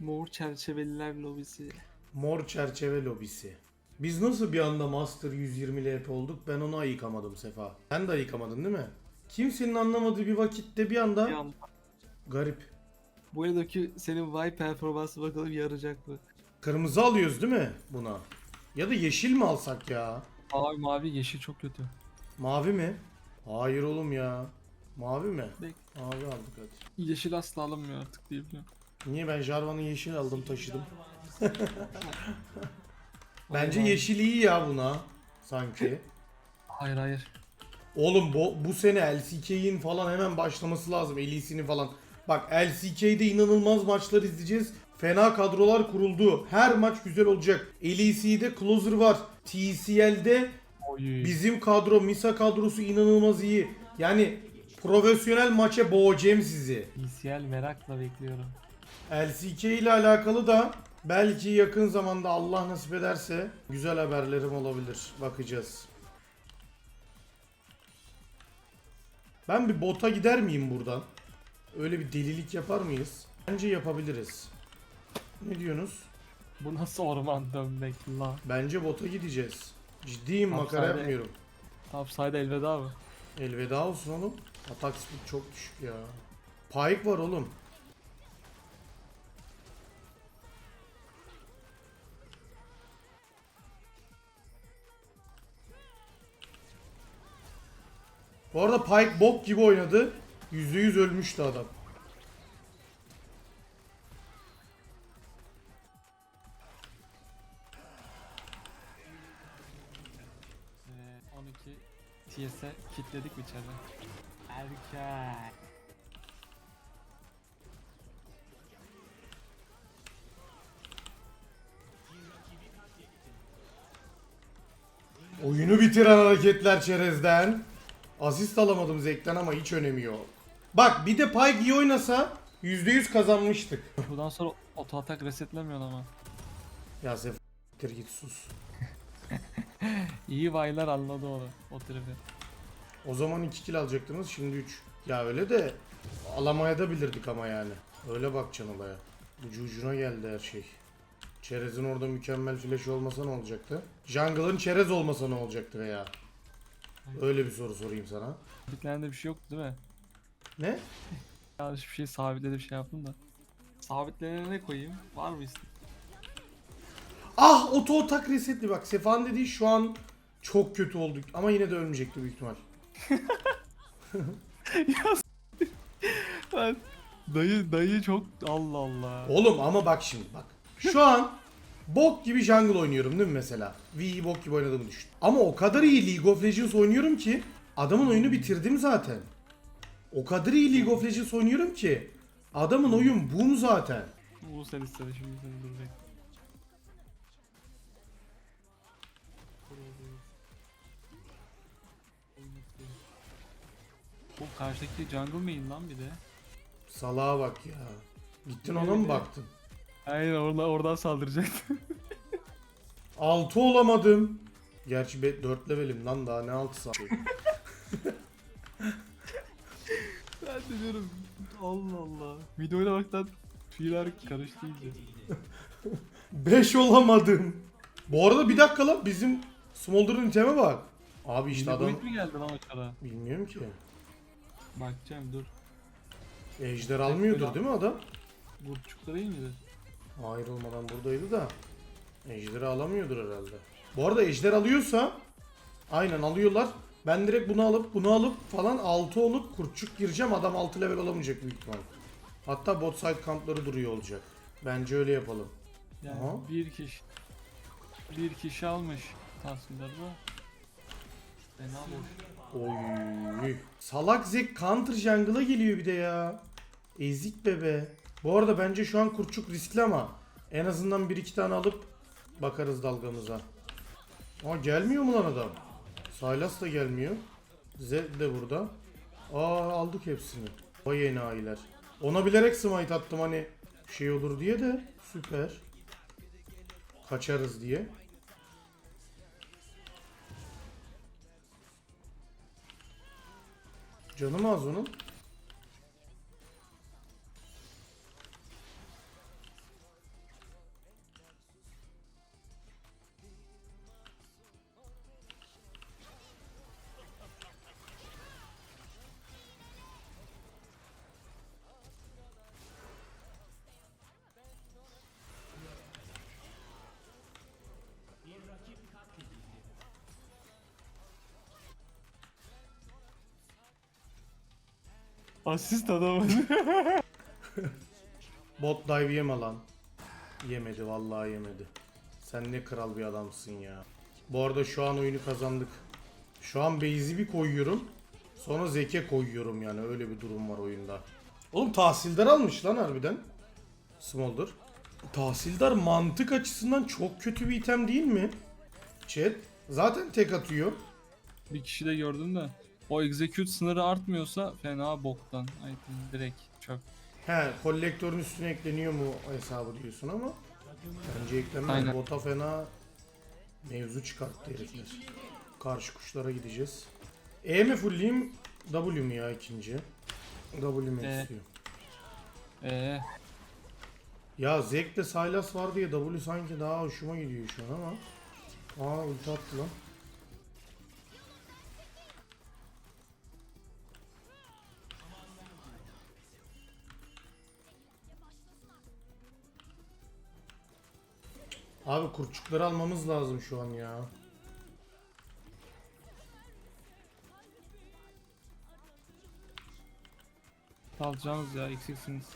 Mor çerçeveliler lobisi. Mor çerçeve lobisi. Biz nasıl bir anda Master 120 LP olduk ben onu ayıkamadım Sefa. Sen de ayıkamadın değil mi? Kimsenin anlamadığı bir vakitte bir anda Bir an- garip. Bu aradaki senin vay performansı bakalım yarayacak mı? Kırmızı alıyoruz değil mi buna? Ya da yeşil mi alsak ya? Abi mavi yeşil çok kötü. Mavi mi? Hayır oğlum ya. Mavi mi? Bek. Mavi aldık hadi. Yeşil asla alınmıyor artık diye biliyorum. Niye ben Jarvan'ı yeşil aldım taşıdım. Bence yeşil iyi ya buna. Sanki. Hayır hayır. Oğlum bu, bu sene LCK'in falan hemen başlaması lazım. LEC'nin falan. Bak LCK'de inanılmaz maçlar izleyeceğiz. Fena kadrolar kuruldu. Her maç güzel olacak. LEC'de Closer var. TCL'de Oy. bizim kadro, Misa kadrosu inanılmaz iyi. Yani profesyonel maça boğacağım sizi. PCL merakla bekliyorum. LCK ile alakalı da belki yakın zamanda Allah nasip ederse güzel haberlerim olabilir. Bakacağız. Ben bir bota gider miyim buradan? Öyle bir delilik yapar mıyız? Bence yapabiliriz. Ne diyorsunuz? Bu nasıl orman dönmek la? Bence bota gideceğiz. Ciddiyim makara yapmıyorum. Topside'a elveda mı? Elveda olsun oğlum. Atak speed çok düşük ya. Pike var oğlum. Bu arada Pike bok gibi oynadı. %100 ölmüştü adam. Ee, 12 TS'e kilitledik mi içeride? Erkek. Oyunu bitiren hareketler çerezden. Asist alamadım Zek'ten ama hiç önemi yok. Bak bir de Pike iyi oynasa %100 kazanmıştık. Buradan sonra oto atak resetlemiyor ama. Ya Sef siktir git sus. İyi vaylar anladı onu. O tribi. O zaman 2 kill alacaktınız şimdi 3. Ya öyle de alamaya da bilirdik ama yani. Öyle bakacaksın olaya. Ucu ucuna geldi her şey. Çerez'in orada mükemmel flash olmasa ne olacaktı? Jungle'ın çerez olmasa ne olacaktı veya? Öyle bir soru sorayım sana. Sabitlerinde bir şey yok değil mi? Ne? Yanlış bir şey sabitledi bir şey yaptım da. Sabitlerine ne koyayım? Var mı isteğin? Ah oto atak resetli bak. Sefan dediği şu an çok kötü olduk ama yine de ölmeyecekti büyük ihtimal. Ben dayı dayı çok Allah Allah. Oğlum ama bak şimdi bak. Şu an bok gibi jungle oynuyorum değil mi mesela? V'yi bok gibi oynadığımı düşün. Ama o kadar iyi League of Legends oynuyorum ki adamın oyunu bitirdim zaten. O kadar iyi League of Legends oynuyorum ki adamın oyun boom zaten. Bu sen istedi şimdi seni duracak. Bu karşıdaki jungle main lan bir de. Salağa bak ya. Gittin ona mı baktın? Aynen oradan, oradan saldıracaktı. 6 olamadım. Gerçi 4 levelim lan daha ne 6 saat. ben de diyorum Allah Allah. Videoya baktan tüyler karıştı iyice. 5 olamadım. Bu arada bir dakika lan bizim Smolder'ın iteme bak. Abi işte adam boyut mu geldi lan aşağıda? bilmiyorum ki. Bakacağım dur. Ejder almıyordur değil mi adam? Burçukta değil olmadan buradaydı da. Ejder'i alamıyordur herhalde. Bu arada ejder alıyorsa aynen alıyorlar. Ben direkt bunu alıp bunu alıp falan 6 olup kurtçuk gireceğim. Adam 6 level olamayacak büyük ihtimal. Hatta bot side kampları duruyor olacak. Bence öyle yapalım. Yani Aha. bir kişi bir kişi almış tahsilleri da. Fena boş. Oy. Salak Zek counter jungle'a geliyor bir de ya. Ezik bebe. Bu arada bence şu an kurçuk riskli ama en azından bir iki tane alıp bakarız dalgamıza. Aa gelmiyor mu lan adam? Sylas da gelmiyor. Zed de burada. Aa aldık hepsini. Vay enayiler. Ona bilerek smite attım hani şey olur diye de süper. Kaçarız diye. Canım az onun. Asist adamı. Bot dive yeme lan. Yemedi vallahi yemedi. Sen ne kral bir adamsın ya. Bu arada şu an oyunu kazandık. Şu an base'i bir koyuyorum. Sonra zeke koyuyorum yani öyle bir durum var oyunda. Oğlum tahsildar almış lan harbiden. Smolder. Tahsildar mantık açısından çok kötü bir item değil mi? Chat. Zaten tek atıyor. bir kişi de gördüm de. O execute sınırı artmıyorsa fena boktan. Item direkt çöp. He, kolektörün üstüne ekleniyor mu hesabı diyorsun ama bence eklenmez. Aynen. Bota fena mevzu çıkarttı herifler. Karşı kuşlara gideceğiz. E mi fullleyeyim? W mu ya ikinci? W mi E. istiyor? Eee Ya Zek'le Sylas var diye W sanki daha hoşuma gidiyor şu an ama. Aa ulti attı lan. Abi kurtçukları almamız lazım şu an ya. alacağınız ya eksiksiniz.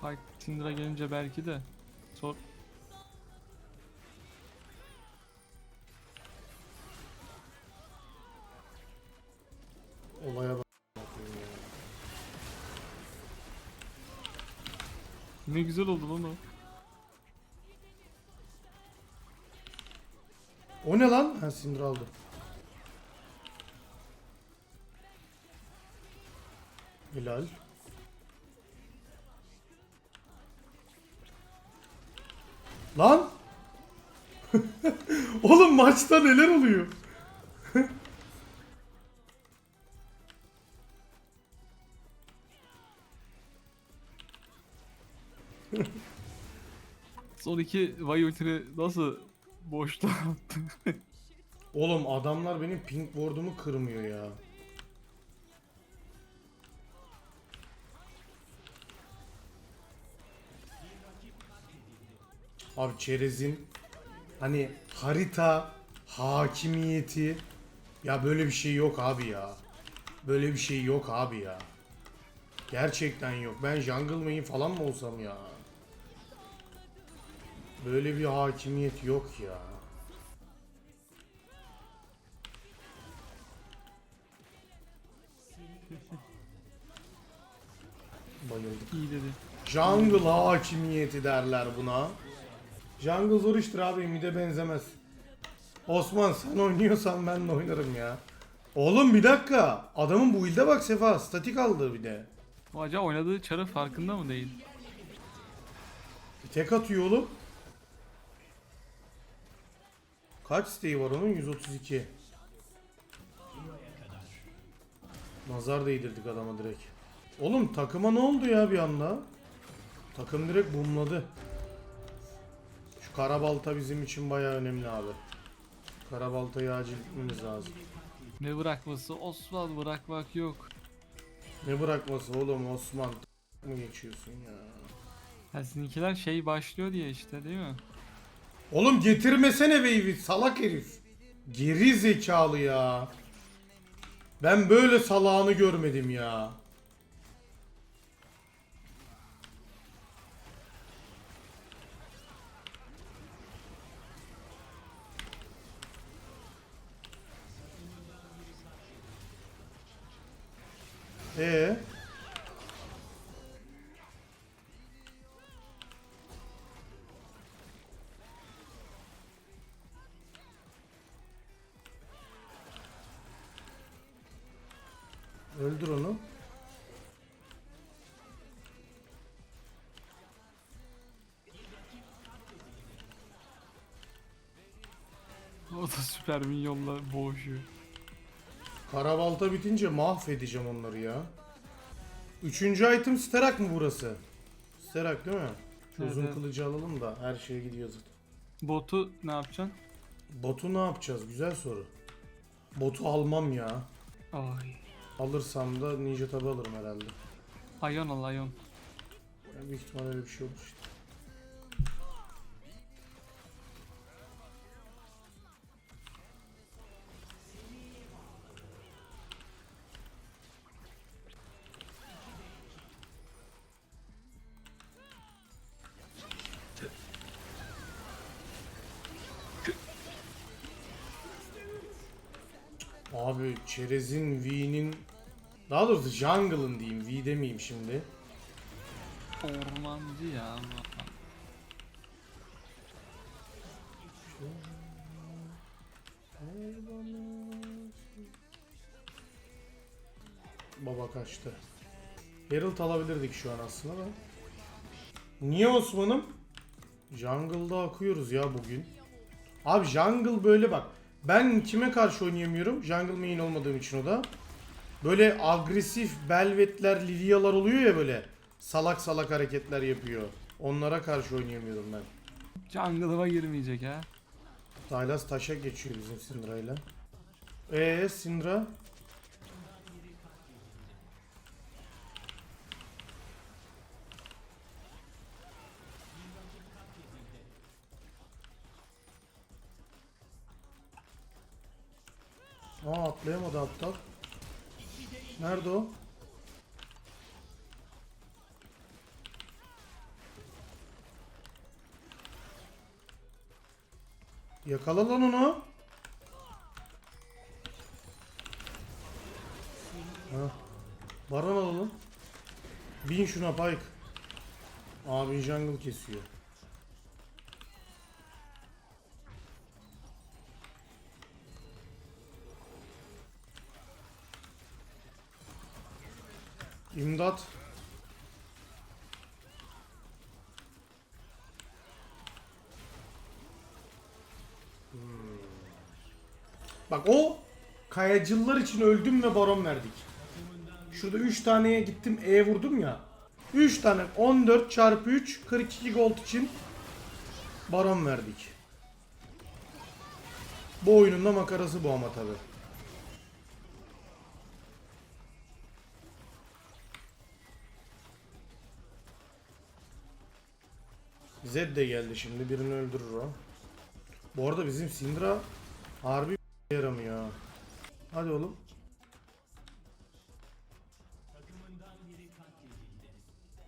Fight Syndra gelince belki de sor. Ne güzel oldu lan o. O ne lan? Ha sindir aldı. Hilal. Lan! Oğlum maçta neler oluyor? Son iki Vay ultini nasıl boşta attı? Oğlum adamlar benim pink board'umu kırmıyor ya. Abi çerezin hani harita hakimiyeti ya böyle bir şey yok abi ya. Böyle bir şey yok abi ya. Gerçekten yok. Ben jungle main falan mı olsam ya? Böyle bir hakimiyet yok ya. Bayıldık. İyi dedi. Jungle hakimiyeti derler buna. Jungle zor iştir abi mide benzemez. Osman sen oynuyorsan ben de oynarım ya. Oğlum bir dakika. Adamın bu ilde bak Sefa. Statik aldı bir de. O acaba oynadığı çarı farkında mı değil? Bir tek atıyor oğlum. Kaç siteyi var onun? 132. Nazar değdirdik adama direkt. Oğlum takıma ne oldu ya bir anda? Takım direkt bumladı. Şu karabalta bizim için bayağı önemli abi. Karabaltayı acil gitmemiz lazım. Ne bırakması? Osman bırakmak yok. Ne bırakması oğlum Osman mı geçiyorsun ya? Ha sizinkiler şey başlıyor diye işte değil mi? Oğlum getirmesene wave'i salak herif. Geri zekalı ya. Ben böyle salağını görmedim ya. O da süper minyonla boğuşuyor. Karabalta bitince mahvedeceğim onları ya. Üçüncü item Sterak mı burası? Sterak değil mi? Şu Evet, uzun evet. kılıcı alalım da her şeye gidiyor zaten. Botu ne yapacaksın? Botu ne yapacağız? Güzel soru. Botu almam ya. Ay. Alırsam da Ninja tabi alırım herhalde. Ayon al ayon. Yani büyük ihtimal öyle bir şey olur işte. Abi çerezin V'nin daha doğrusu jungle'ın diyeyim V demeyeyim şimdi. Ormancı ya. Baba kaçtı. Herald alabilirdik şu an aslında da. Niye Osman'ım? Jungle'da akıyoruz ya bugün. Abi jungle böyle bak. Ben kime karşı oynayamıyorum? Jungle main olmadığım için o da. Böyle agresif belvetler, lilyalar oluyor ya böyle. Salak salak hareketler yapıyor. Onlara karşı oynayamıyorum ben. Jungle'ıma girmeyecek ha. Sylas taşa geçiyor bizim Syndra'yla. Eee Syndra? Aa atlayamadı aptal. Nerede o? Yakala lan onu. Ha. Baron alalım. Bin şuna Pike. Abi jungle kesiyor. İmdat. Bak o kayacıllar için öldüm ve baron verdik. Şurada 3 taneye gittim E vurdum ya. 3 tane 14 çarpı 3 42 gold için baron verdik. Bu oyunun da makarası bu ama tabi. Zed de geldi şimdi birini öldürür o. Bu arada bizim Syndra harbi yaramıyor. ha. Hadi oğlum.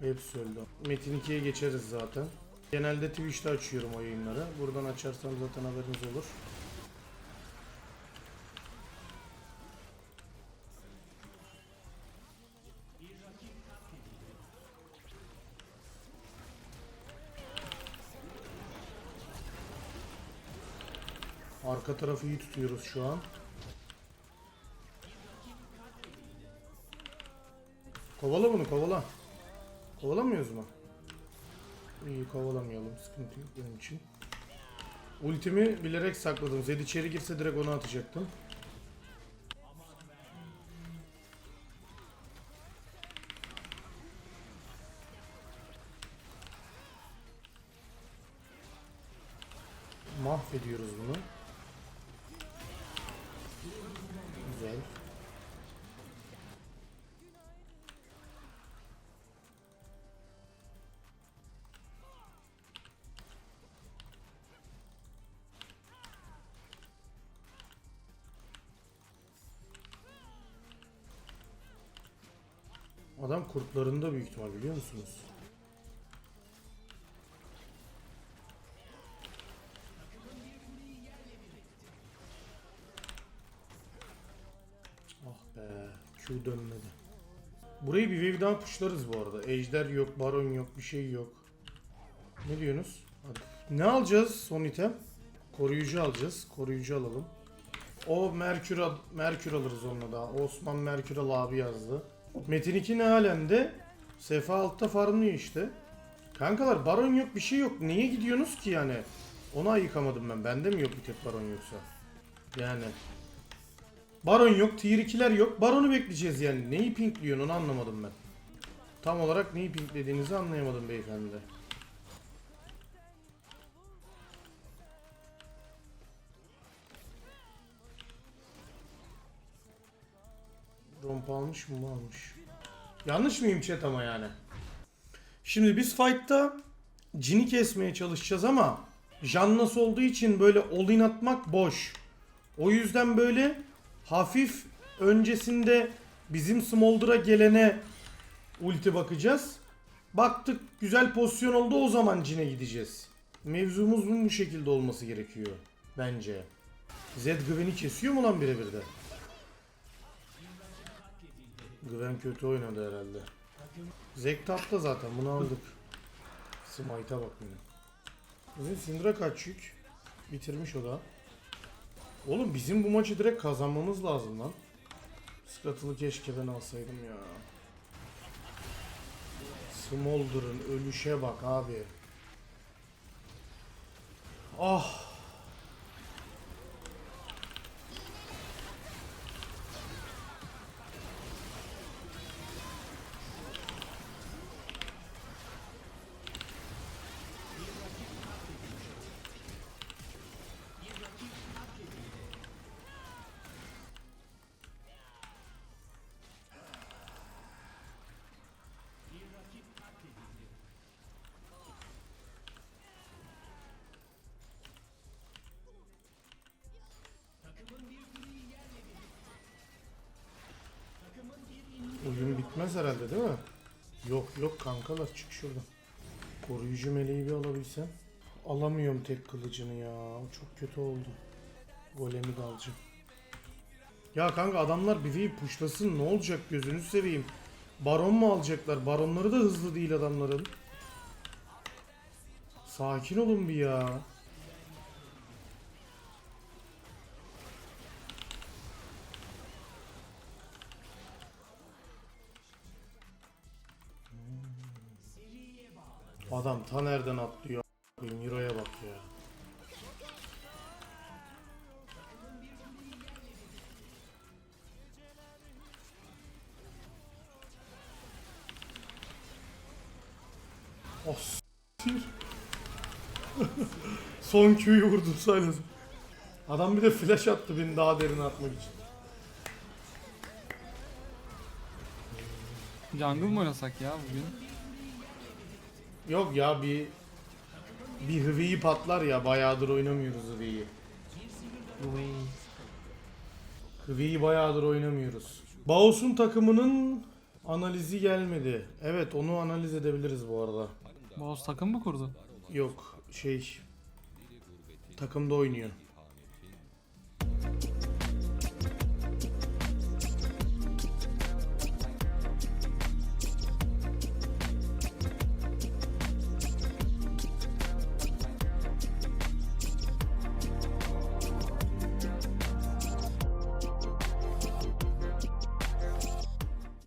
Hepsi öldü. Metin 2'ye geçeriz zaten. Genelde Twitch'te açıyorum o yayınları. Buradan açarsam zaten haberiniz olur. Arka tarafı iyi tutuyoruz şu an. Kovala bunu kovala. Kovalamıyoruz mu? İyi kovalamayalım sıkıntı yok benim için. Ultimi bilerek sakladım. Zed içeri girse direkt onu atacaktım. Mahvediyoruz bunu. Güzel. Adam kurtlarında büyük ihtimal biliyor musunuz? Be, Q dönmedi. Burayı bir wave daha pushlarız bu arada. Ejder yok, baron yok, bir şey yok. Ne diyorsunuz? Hadi. Ne alacağız son item? Koruyucu alacağız. Koruyucu alalım. O Merkür, Merkür alırız onunla daha. Osman Merkür al abi yazdı. Metin 2 ne alemde? Sefa altta farmlıyor işte. Kankalar baron yok bir şey yok. Niye gidiyorsunuz ki yani? Onu ayıkamadım ben. Bende mi yok bir tek baron yoksa? Yani. Baron yok, tier 2'ler yok. Baronu bekleyeceğiz yani. Neyi pinkliyorsun onu anlamadım ben. Tam olarak neyi pinklediğinizi anlayamadım beyefendi. Rompa almış mı almış. Yanlış mıyım chat ama yani? Şimdi biz fight'ta cini kesmeye çalışacağız ama Jannas olduğu için böyle all-in atmak boş. O yüzden böyle hafif öncesinde bizim Smolder'a gelene ulti bakacağız. Baktık güzel pozisyon oldu o zaman cine gideceğiz. Mevzumuz bu şekilde olması gerekiyor bence. Zed Gwen'i kesiyor mu lan birebir de? Gwen kötü oynadı herhalde. Zek tapta zaten bunu aldık. Smite'a bak yine. Bizim Syndra kaç yük? Bitirmiş o da. Oğlum bizim bu maçı direkt kazanmamız lazım lan. Scuttle'ı keşke ben alsaydım ya. Smolder'ın ölüşe bak abi. Ah. Oyun bitmez herhalde değil mi? Yok yok kankalar çık şuradan. Koruyucu meleği bir alabilsem. Alamıyorum tek kılıcını ya. Çok kötü oldu. Golemi de. Ya kanka adamlar bir puşlasın ne olacak gözünü seveyim. Baron mu alacaklar? Baronları da hızlı değil adamların. Sakin olun bir ya. Adam ta nereden atlıyor? Euro'ya bak ya. Oh. Son Q'yu vurdu Silas. Adam bir de flash attı beni daha derine atmak için. Jungle mı oynasak ya bugün? Yok ya bir bir hıviyi patlar ya bayağıdır oynamıyoruz hıviyi. Hıviyi bayağıdır oynamıyoruz. Baos'un takımının analizi gelmedi. Evet onu analiz edebiliriz bu arada. Boss takım mı kurdu? Yok şey takımda oynuyor.